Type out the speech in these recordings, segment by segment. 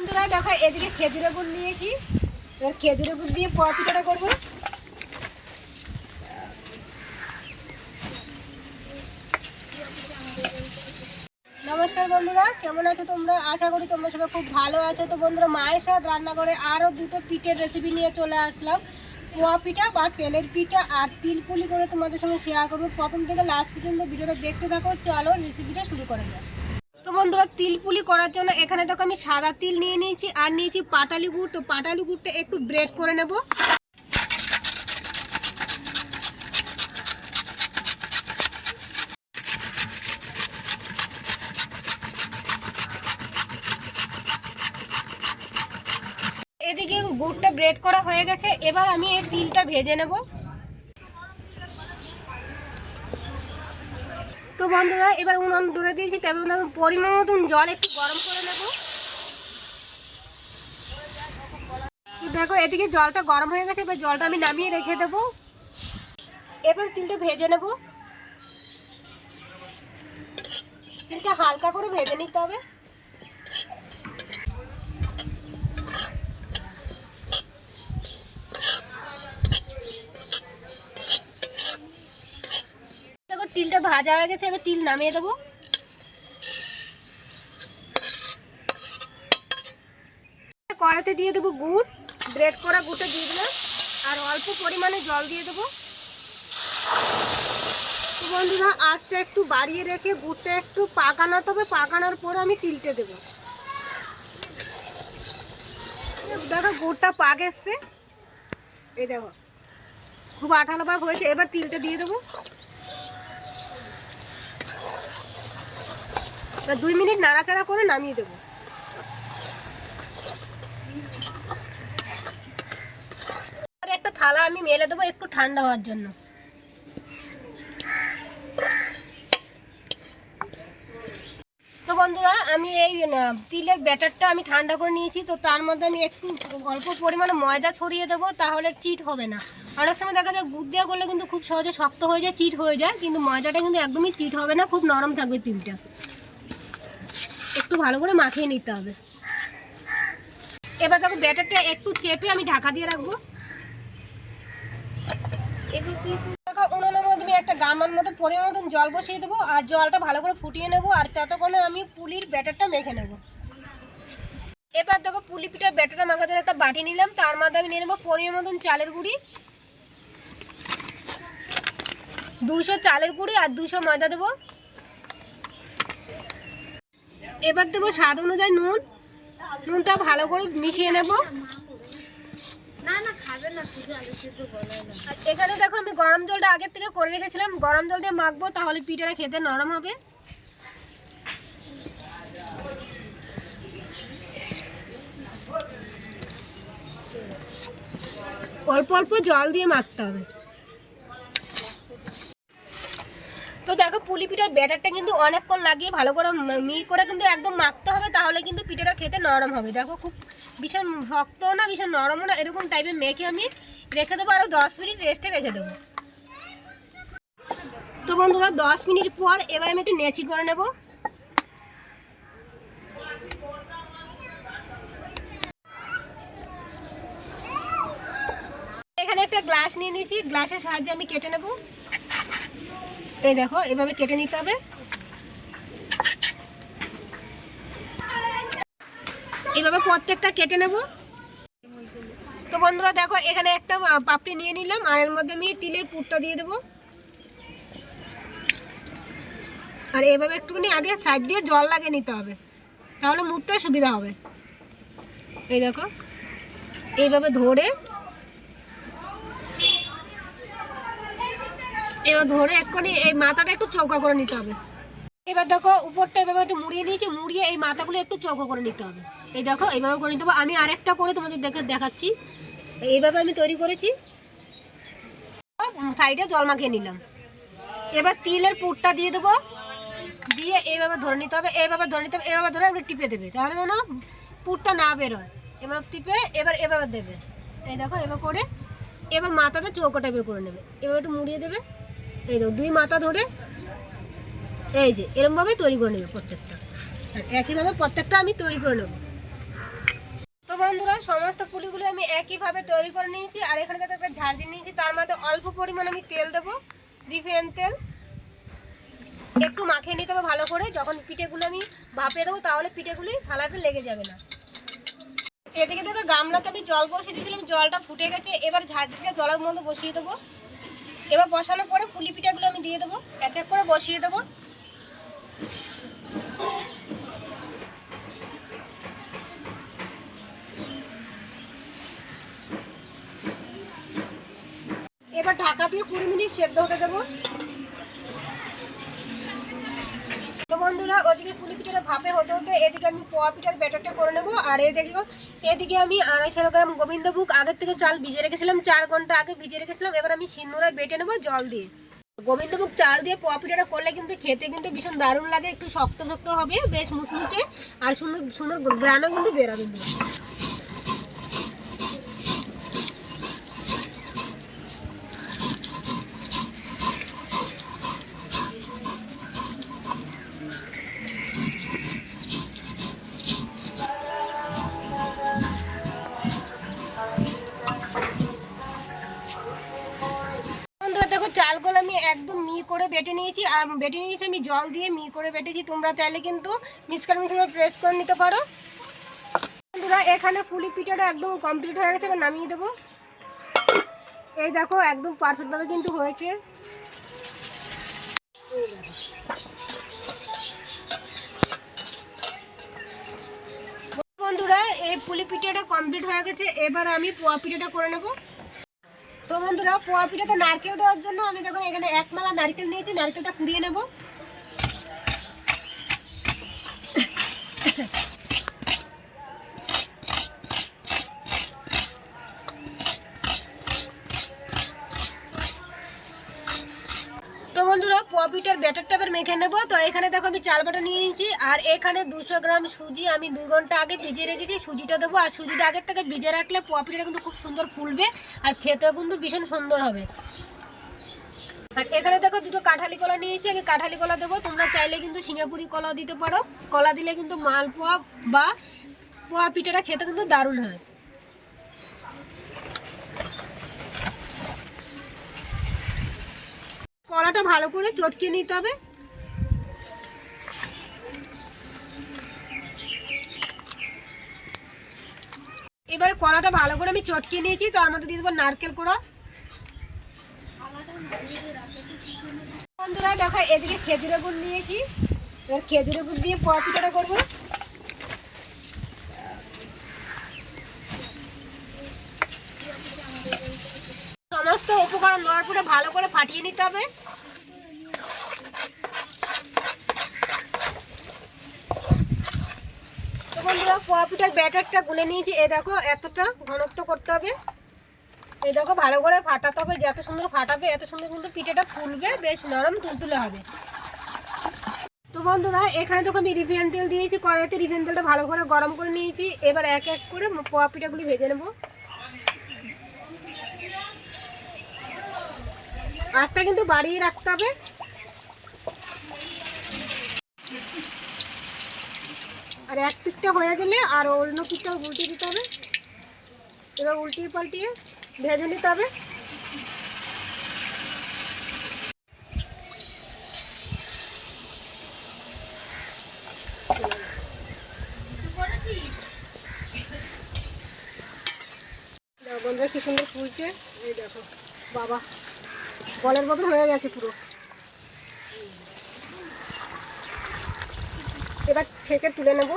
বন্ধুরা, দেখো, এদিকে খেজুরের গুড় নিয়েছি। এবার খেজুরের গুড় দিয়ে পোয়া পিঠাটা করব। নমস্কার বন্ধুরা, কেমন আছো তোমরা? আশা করি তোমরা সবাই খুব ভালো আছো। তো বন্ধুরা, মায়ের সাথে রান্না করে আরও দুটো পিঠের রেসিপি নিয়ে চলে আসলাম। পোয়া পিঠা বা তেলের পিঠা আর তিলপুলি করে তোমাদের সঙ্গে শেয়ার করব। প্রথম থেকে লাস্ট পর্যন্ত ভিডিওটা দেখতে থাকো। চলো রেসিপিটা শুরু করা যাক। তো বন্ধুরা তিলপুলি করার জন্য এখানে দেখো আমি সাদা তিল নিয়ে নিয়েছি, আর নিয়েছি পাটালি গুড়। তো পাটালি গুড়টা একটু ব্রেড করে নেব। এদিকে গুড়টা ব্রেড করা হয়ে গেছে, এবার আমি এই তিলটা ভেজে নেব। বন্ধুরা, এবার উনুন ধরে দিয়েছি, তবে আমি পরিমাণ মতন জল একটু গরম করে নেব। দেখো, এদিকে জলটা গরম হয়ে গেছে, এবার জলটা আমি নামিয়ে রেখে দেব। এবার তিলটা ভেজে নেব। তিলটা হালকা করে ভেজে নিতে হবে। তিলটা ভাজা হয়ে গেছে, এবার তিল নামিয়ে দেবো। কড়াতে দিয়ে দেবো গুড়, ব্রেড করা গুড়টা দিয়ে দিলাম, আর অল্প পরিমাণে জল দিয়ে দেবো। বন্ধুরা, আঁচটা একটু বাড়িয়ে রেখে গুড়টা একটু পাকানোতে হবে পাকানোর পরে আমি তিলটে দেবো। দেখো গুড়টা পাক এসছে। এই দেখো, খুব আঠালো ভাব হয়েছে, এবার তিলটা দিয়ে দেবো। দুই মিনিট নাড়াচাড়া করে নামিয়ে দেবো। একটা থালা আমি মেলে দেবো একটু ঠান্ডা হওয়ার জন্য। তো বন্ধুরা, আমি এই তিলের ব্যাটারটা আমি ঠান্ডা করে নিয়েছি, তো তার মধ্যে আমি একটু অল্প পরিমাণে ময়দা ছড়িয়ে দেবো, তাহলে চিট হবে না। অনেক সময় দেখা যায় গুড় দেওয়া করলে কিন্তু খুব সহজে শক্ত হয়ে যায়, চিট হয়ে যায়, কিন্তু ময়দাটা কিন্তু একদমই চিট হবে না, খুব নরম থাকবে তিলটা। একটু ভালো করে মাখিয়ে নিতে হবে। এবার দেখো ব্যাটারটা একটু চেপে আমি ঢাকা দিয়ে রাখব। উনুনের মধ্যে একটা গামার মতো পরিমাণ মতন জল বসিয়ে দেবো আর জলটা ভালো করে ফুটিয়ে নেব আর ততক্ষণে আমি পুলির ব্যাটারটা মেখে নেব। এবার দেখো পুলি পিঠার ব্যাটারটা মাখার জন্য একটা বাটি নিলাম, তার মধ্যে আমি নিয়ে নেব পরিমাণ মতন চালের গুঁড়ি। দুশো চালের গুঁড়ি আর দুশো ময়দা দেবো। এবার দেবো স্বাদ অনুযায়ী নুন। নুনটা ভালো করে মিশিয়ে নেব। এখানে দেখো আমি গরম জলটা আগের থেকে করে রেখেছিলাম। গরম জল দিয়ে মাখবো তাহলে পিঠাটা খেতে নরম হবে। অল্প অল্প জল দিয়ে মাখতে হবে। তো দেখো, পুলি পিঠার ব্যাটারটা কিন্তু অনেকক্ষণ লাগিয়ে ভালো করে ম- করে কিন্তু একদম মাখতে হবে, তাহলে কিন্তু পিঠাটা খেতে নরম হবে। দেখো, খুব ভীষণ ভক্ত না, ভীষণ নরমও না, এরকম টাইপের মেখে আমি রেখে দেবো আরও দশ মিনিট রেস্টে রেখে দেবো। তো বন্ধুরা, দশ মিনিট পর এবার আমি একটু নেচি করে নেব। এখানে একটা গ্লাস নিয়ে নিয়েছি, গ্লাসের সাহায্যে আমি কেটে নেব। এই দেখো, এভাবে কেটে নিতে হবে। এভাবে প্রত্যেকটা কেটে নেব। তো বন্ধুরা, দেখো, এখানে একটা পাপড়ি নিয়ে নিলাম, আর এর মধ্যে আমি তিলের পুরটা দিয়ে দেবো। আর এভাবে একটুখানি আগে সাইড দিয়ে জল লাগিয়ে নিতে হবে, তাহলে মুড়তে সুবিধা হবে। এই দেখো, এইভাবে ধরে এবার ধরে এক্ষুনি এই মাথাটা একটু চৌকা করে নিতে হবে। এবার দেখো উপরটা এভাবে একটু মুড়িয়ে নিয়েছি, মুড়িয়ে এই মাথাগুলো একটু চৌকা করে নিতে হবে। এই দেখো এইভাবে করে নিতে আমি আরেকটা করে তোমাদের দেখে দেখাচ্ছি। এইভাবে আমি তৈরি করেছি। সাইডে জল মাখিয়ে নিলাম। এবার তিলের পুরটা দিয়ে দেবো। দিয়ে এইভাবে ধরে নিতে হবে, এইভাবে ধরে নিতে হবে, এইভাবে ধরে একটু টিপে দেবে। তাহলে যেন পুরটা না বেরোয়। এবার টিপে, এবার এভাবে দেবে। এই দেখো এবার করে এবার মাথাটা চৌকো টাইপের করে নেবে। এবার একটু মুড়িয়ে দেবে। এই দেখো, দুই মাথা ধরে এই যে এরমভাবে তৈরি করে নেবে প্রত্যেকটা। আর একইভাবে প্রত্যেকটা আমি তৈরি করে নেব। বন্ধুরা, সমস্ত পুলিগুলো আমি একইভাবে তৈরি করে নিয়েছি, আর এখানে দেখো একটা ঝাঁঝরি নিয়েছি, তার মধ্যে অল্প পরিমাণ আমি তেল দেবো, রিফাইন তেল। একটু মাখিয়ে নিতে হবে ভালো করে, যখন পিঠেগুলো আমি ভাপে দেবো, তাহলে পিঠেগুলি থালাতে লেগে যাবে না। এদিকে দেখো, গামলাতে আমি জল বসিয়ে দিয়েছিলাম, জলটা ফুটে গেছে, এবার ঝাঁঝরিটা জলের মধ্যে বসিয়ে দেবো। এবার বসানোর পরে পুলি পিঠাগুলো আমি দিয়ে দেবো। এক এক করে বসিয়ে দেবো। এবার ঢাকা দিয়ে কুড়ি মিনিট সেদ্ধ হতে দেবো। বন্ধুরা, ওদিকে পুলি পিঠাটা ভাপে হতে হতে এদিকে আমি পোয়া পিঠার ব্যাটারটা করে নেব। আর এদিকে এদিকে আমি আড়াইশো গ্রাম গোবিন্দভোগ, আগের থেকে চাল ভিজে রেখেছিলাম, চার ঘণ্টা আগে ভিজে রেখেছিলাম, এবার আমি সিন্দুরায় বেটে নেব জল দিয়ে। গোবিন্দভোগ চাল দিয়ে পপিটাটা করলে কিন্তু খেতে কিন্তু ভীষণ দারুণ লাগে, একটু শক্ত শক্ত হবে, বেশ মুচমুচে আর সুন্দর সুন্দর গ্রানও কিন্তু বেরোবে। বেটে নিয়েছি, আর বেটে নিয়েছি আমি জল দিয়ে, মি করে বেটেছি। তোমরা চাইলে কিন্তু মিক্সকার মিক্সিংয়ে প্রেস করে নিতে পারো। বন্ধুরা, এখানে পুলি পিঠাটা একদম কমপ্লিট হয়ে গেছে নামিয়ে দেবো। এই দেখো, একদম পারফেক্টভাবে কিন্তু হয়েছে। বন্ধুরা, এই পুলি পিঠাটা কমপ্লিট হয়ে গেছে, এবার আমি পোয়া পিঠাটা করে নেব। তো বন্ধুরা, পোয়া পিঠাতে নারকেল দেওয়ার জন্য আমি দেখুন এখানে এক মালা নারকেল নিয়েছি, নারকেলটা পুড়িয়ে নেব। ব্যাটারটা এবার মেখে নেব। তো এখানে দেখো আমি চাল বাটা নিয়ে নিয়েছি, আর এখানে দুশো গ্রাম সুজি আমি দুই ঘণ্টা আগে ভিজিয়ে রেখেছি, সুজিটা দেবো। আর সুজিটা আগের থেকে ভিজে রাখলে পোয়া পিঠাটা কিন্তু খুব সুন্দর ফুলবে, আর খেতেও কিন্তু ভীষণ সুন্দর হবে। আর এখানে দেখো দুটো কাঁঠালি কলা নিয়েছি, আমি কাঁঠালি কলা দেবো। তোমরা চাইলে কিন্তু সিঙ্গাপুরি কলা দিতে পারো। কলা দিলে কিন্তু মালপোয়া বা পোয়া পিঠাটা খেতে কিন্তু দারুণ হয়। কলাটা ভালো করে চটকে নিতে হবে। এবারে কলাটা ভালো করে আমি চটকে নিয়েছি তার মধ্যে দিয়ে দেবো নারকেল কোড়া। বন্ধুরা, দেখো, এদিকে খেজুরের গুড় নিয়েছি। এবার খেজুরের গুড় দিয়ে পোয়া পিঠাটা করব। সমস্ত উপকরণ দেওয়ার পরে ভালো করে ফাটিয়ে নিতে হবে। বন্ধুরা পোয়া পিঠার ব্যাটারটা গুলে নিয়েছি। এ দেখো, এতটা ঘনত্ব করতে হবে। এই দেখো, ভালো করে ফাটাতে হবে। যত সুন্দর ফাটাবে, এত সুন্দর কিন্তু পিঠেটা ফুলবে, বেশ নরম তুলতুলে হবে। তো বন্ধুরা, এখানে দেখো আমি রিফাইন তেল দিয়েছি, কড়াইতে রিফাইন তেলটা ভালো করে গরম করে নিয়েছি। এবার এক এক করে পোয়া পিঠাগুলি ভেজে নেব। আঁচটা কিন্তু বাড়িয়ে রাখতে হবে। আর এক পিঠটা হয়ে গেলে আর অন্য পিঠটা উল্টে দিতে হবে। এবার উল্টিয়ে পাল্টিয়ে ভেজে নিতে হবে। বন্ধুরা কি সুন্দর ফুলছে। এই দেখো, বাবা বলের মতন হয়ে গেছে পুরো। এবার ছেঁকে তুলে নেব।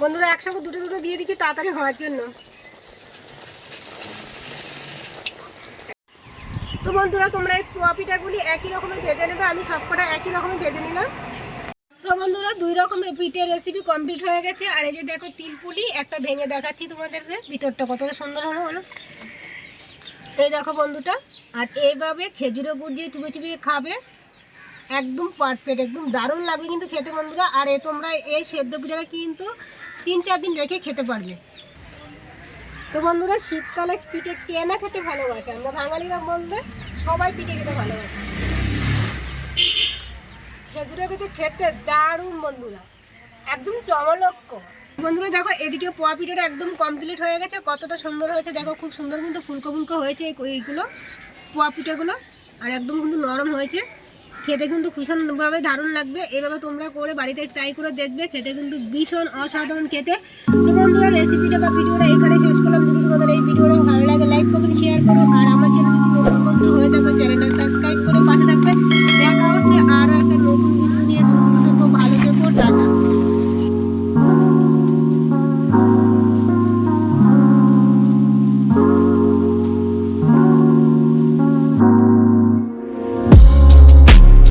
বন্ধুরা একসঙ্গে দুটো দুটো দিয়ে দিচ্ছি তাড়াতাড়ি হওয়ার জন্য। তো বন্ধুরা, তোমরা এই পোয়া পিঠাগুলি একই রকমের ভেজে নেবে, আমি সবকটা একই রকমের ভেজে নিলাম। তো বন্ধুরা, দুই রকমের পিঠের রেসিপি কমপ্লিট হয়ে গেছে। আর এই যে দেখো, তিলপুলি একটা ভেঙে দেখাচ্ছি তোমাদের যে ভিতরটা কতটা সুন্দর হলো বলো। এই দেখো বন্ধুটা, আর এইভাবে খেজুরের গুড় দিয়ে চুপে চুপিয়ে খাবে। একদম পারফেক্ট একদম দারুণ লাগবে কিন্তু খেতে বন্ধুরা। আর এ তোমরা এই সেদ্ধ পিঠাটা কিন্তু তিন চার দিন রেখে খেতে পারবে। তো বন্ধুরা, শীতকালে পিঠে কে না খেতে ভালোবাসে। আমরা বাঙালিরা বলতে সবাই পিঠে খেতে ভালোবাসে। খেজুরের পিঠে খেতে দারুণ বন্ধুরা, একদম চমলক্ষ বন্ধুরা, দেখো, এদিকে পোয়া পিঠাটা একদম কমপ্লিট হয়ে গেছে। কতটা সুন্দর হয়েছে, দেখো, খুব সুন্দর কিন্তু ফুলকো ফুলকো হয়েছে এইগুলো, পোয়া পিঠাগুলো, আর একদম কিন্তু নরম হয়েছে। খেতে কিন্তু ভীষণভাবে দারুণ লাগবে। এভাবে তোমরা করে বাড়িতে ট্রাই করে দেখবে। খেতে কিন্তু ভীষণ অসাধারণ খেতে। তো বন্ধুরা রেসিপিটা বা ভিডিওটা এখানে শেষ করলাম যদি তোমাদের এই ভিডিওটা ভালো লাগে লাইক কমেন্ট শেয়ার করো। আর আমার চ্যানেল যদি নতুন বন্ধু হয়ে থাকো, চ্যানেলটা